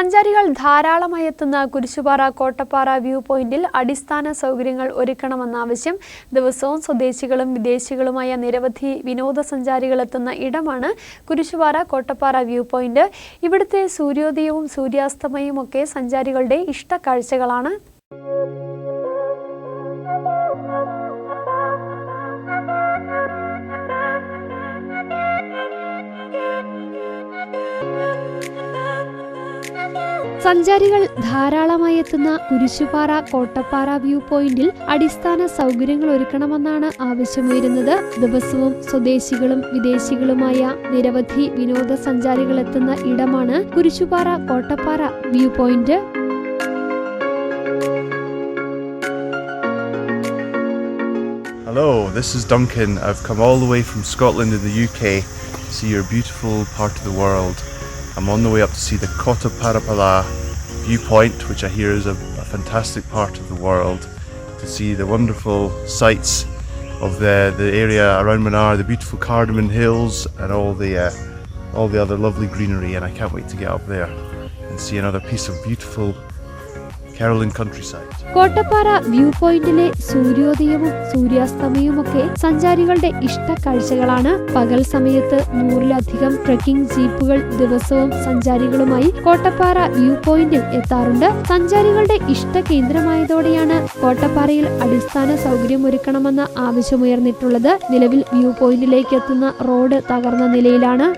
സഞ്ചാരികൾ ധാരാളമായി എത്തുന്ന കുരിശുപാറ കോട്ടപ്പാറ വ്യൂ പോയിന്റിൽ അടിസ്ഥാന സൗകര്യങ്ങൾ ഒരുക്കണമെന്ന ആവശ്യം ദിവസവും സ്വദേശികളും വിദേശികളുമായ നിരവധി വിനോദസഞ്ചാരികൾ എത്തുന്ന ഇടമാണ് കുരിശുപാറ കോട്ടപ്പാറ വ്യൂ പോയിന്റ്. ഇവിടുത്തെ സൂര്യോദയവും സൂര്യാസ്തമയവും ഒക്കെ സഞ്ചാരികളുടെ ഇഷ്ടക്കാഴ്ചകളാണ് സഞ്ചാരികൾ ധാരാളമായി എത്തുന്ന കുരിശുപാറ കോട്ടപ്പാറ വ്യൂ പോയിന്റിൽ അടിസ്ഥാന സൗകര്യങ്ങൾ ഒരുക്കണമെന്നാണ് ആവശ്യമുയരുന്നത് ദിവസവും സ്വദേശികളും വിദേശികളുമായ നിരവധി വിനോദസഞ്ചാരികൾ എത്തുന്ന ഇടമാണ് Kurisupara Kottappara view point Hello, this is Duncan. I've come all the way from Scotland in the UK to see your beautiful part of the world. I'm on the way up to see the Kota Parapala viewpoint, which I hear is a, a fantastic part of the world, to see the wonderful sights of the, the area around Manar, the beautiful Cardamom Hills, and all the uh, all the other lovely greenery. And I can't wait to get up there and see another piece of beautiful Caroline countryside Kottappara view പോയിന്റിലെ സൂര്യോദയവും സൂര്യാസ്തമയവും ഒക്കെ സഞ്ചാരികളുടെ ഇഷ്ട കാഴ്ചകളാണ്. പകൽ സമയത്ത് നൂറിലധികം trekking ജീപ്പുകൾ ദിവസവും സഞ്ചാരികളുമായി കോട്ടപ്പാറ വ്യൂ പോയിന്റിൽ എത്താറുണ്ട്. സഞ്ചാരികളുടെ ഇഷ്ട കേന്ദ്രമായതോടെയാണ് കോട്ടപ്പാറയിൽ അടിസ്ഥാന സൗകര്യം ഒരുക്കണമെന്ന ആവശ്യമുയർന്നിട്ടുള്ളത്. നിലവിൽ വ്യൂ പോയിന്റിലേക്ക് എത്തുന്ന റോഡ് തകർന്ന നിലയിലാണ്.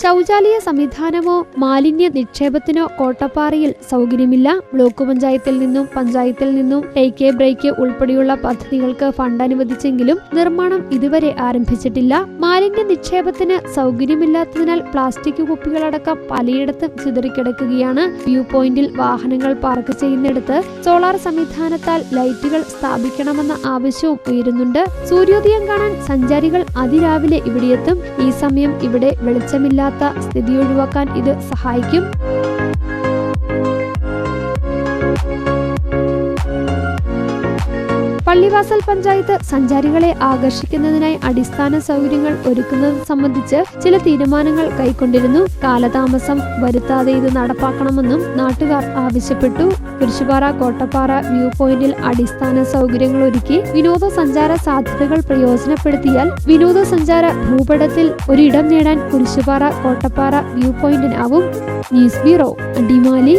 ശൗചാലയ സംവിധാനമോ മാലിന്യ നിക്ഷേപത്തിനോ കോട്ടപ്പാറയിൽ സൗകര്യമില്ല. ബ്ലോക്ക് പഞ്ചായത്തിൽ നിന്നും പഞ്ചായത്തിൽ നിന്നും ടേക്ക് ബ്രേക്ക് ഉൾപ്പെടെയുള്ള പദ്ധതികൾക്ക് ഫണ്ട് അനുവദിച്ചെങ്കിലും നിർമ്മാണം ഇതുവരെ ആരംഭിച്ചിട്ടില്ല. മാലിന്യ നിക്ഷേപത്തിന് സൗകര്യമില്ലാത്തതിനാൽ പ്ലാസ്റ്റിക് കുപ്പികളടക്കം പലയിടത്തും ചിതറിക്കിടക്കുകയാണ്. വ്യൂ പോയിന്റിൽ വാഹനങ്ങൾ പാർക്ക് ചെയ്യുന്നിടത്ത് സോളാർ സംവിധാനത്താൽ ലൈറ്റുകൾ സ്ഥാപിക്കണമെന്ന ആവശ്യവും ഉയരുന്നുണ്ട്. സൂര്യോദയം കാണാൻ സഞ്ചാരികൾ അതിരാവിലെ ഇവിടെയെത്തും. ഈ സമയം ഇവിടെ വെളിച്ചമില്ലാത്ത സ്ഥിതി ഒഴിവാക്കാൻ ഇത് സഹായിക്കും. പള്ളിവാസൽ പഞ്ചായത്ത് സഞ്ചാരികളെ ആകർഷിക്കുന്നതിനായി അടിസ്ഥാന സൗകര്യങ്ങൾ ഒരുക്കുന്നത് സംബന്ധിച്ച് ചില തീരുമാനങ്ങൾ കൈക്കൊണ്ടിരുന്നു. കാലതാമസം വരുത്താതെ ഇത് നടപ്പാക്കണമെന്നും നാട്ടുകാർ ആവശ്യപ്പെട്ടു. കുരിശുപാറ കോട്ടപ്പാറ വ്യൂ പോയിന്റിൽ അടിസ്ഥാന സൗകര്യങ്ങൾ ഒരുക്കി വിനോദസഞ്ചാര സാധ്യതകൾ പ്രയോജനപ്പെടുത്തിയാൽ വിനോദസഞ്ചാര ഭൂപടത്തിൽ ഒരിടം നേടാൻ Kurisupara Kottappara view പോയിന്റിനാവും. News bureau Adimali.